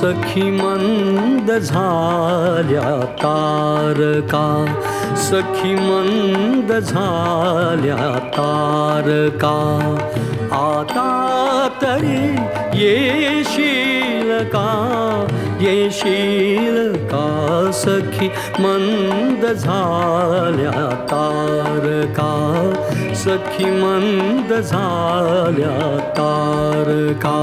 सखी मंद झाल्या तारका। सखी मंद झाल्या तारका। आता तरी येशील का? येशील का सखी मंद झाल्या तारका? सखी मंद झाल्या तारका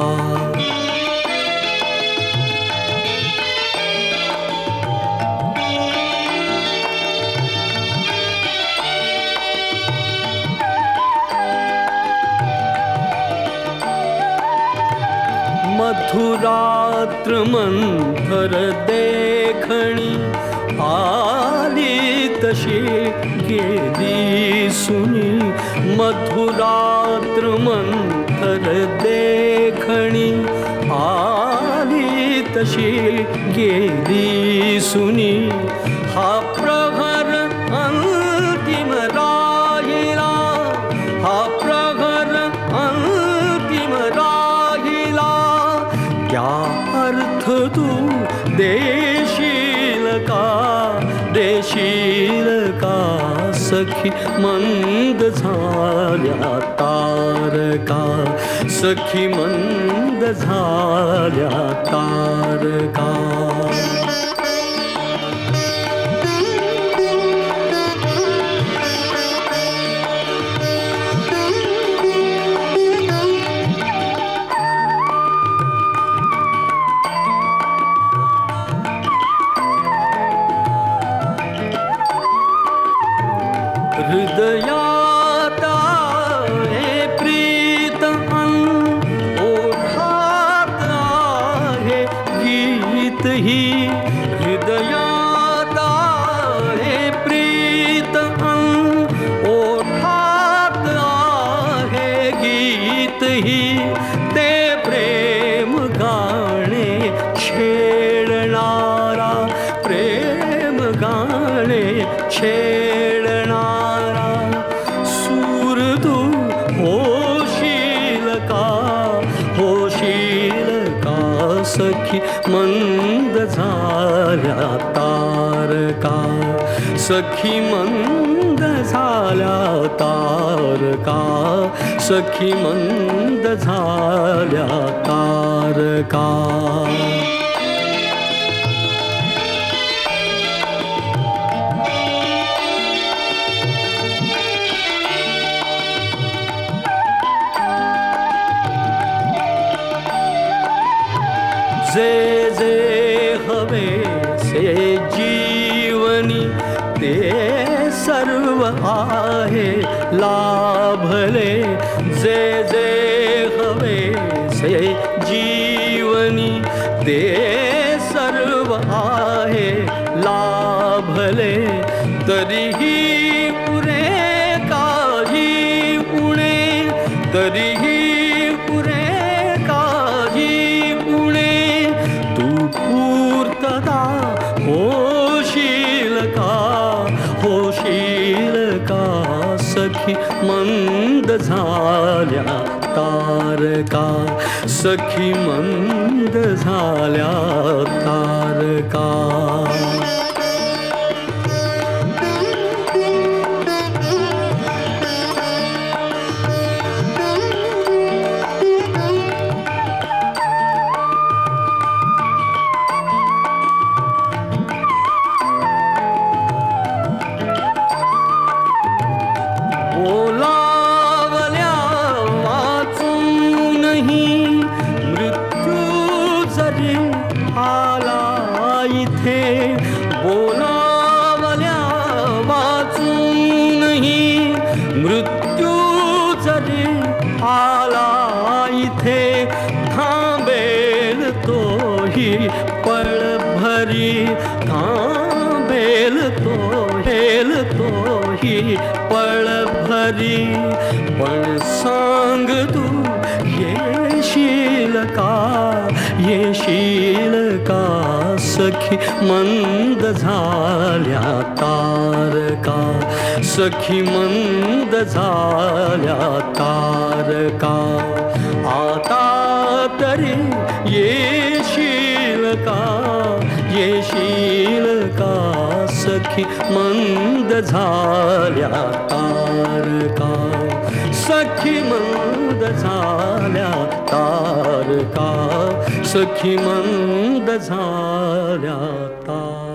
मथुरात्र मंथर देखणी आली गेली सुनी मथुरात्र मंथर देखणी आली तशी गेली सुनी प्रहर तू देशील का? देशील का? सखी मंद झाल्या तारका. सखी मंद झाल्या तारका. हृदयाता हे प्रीत ओठात आहे गीत ही हृदयाता हे प्रीत ओठात आहे गीत ही ते सखी मंद झाल्या तारका। सखी मंद झाल्या तारका। सखी मंद झाल्या तारका जे जे हवे से जीवनी ते सर्व आहे लाभले जे जे हवे से जीवनी ते सर्व आहे लाभले तरीही पुरे काही उणे तरीही का होशील का सखी मंद झाल्या तारका सखी मंद झाल्या तारका इथे बोलावल्या वाचूनही मृत्यू जरी आला इथे थांबेल तोही पळभरी थांबेल तो हेल तोही पळभरी पण सांग तू सखी मंद झाल्या तारका। सखी मंद झाल्या तारका। आता तरी येशील का? येशील का? सखी मंद झाल्या तारका सखी मंद झाल्या तारका. सखी मंद झाल्या तार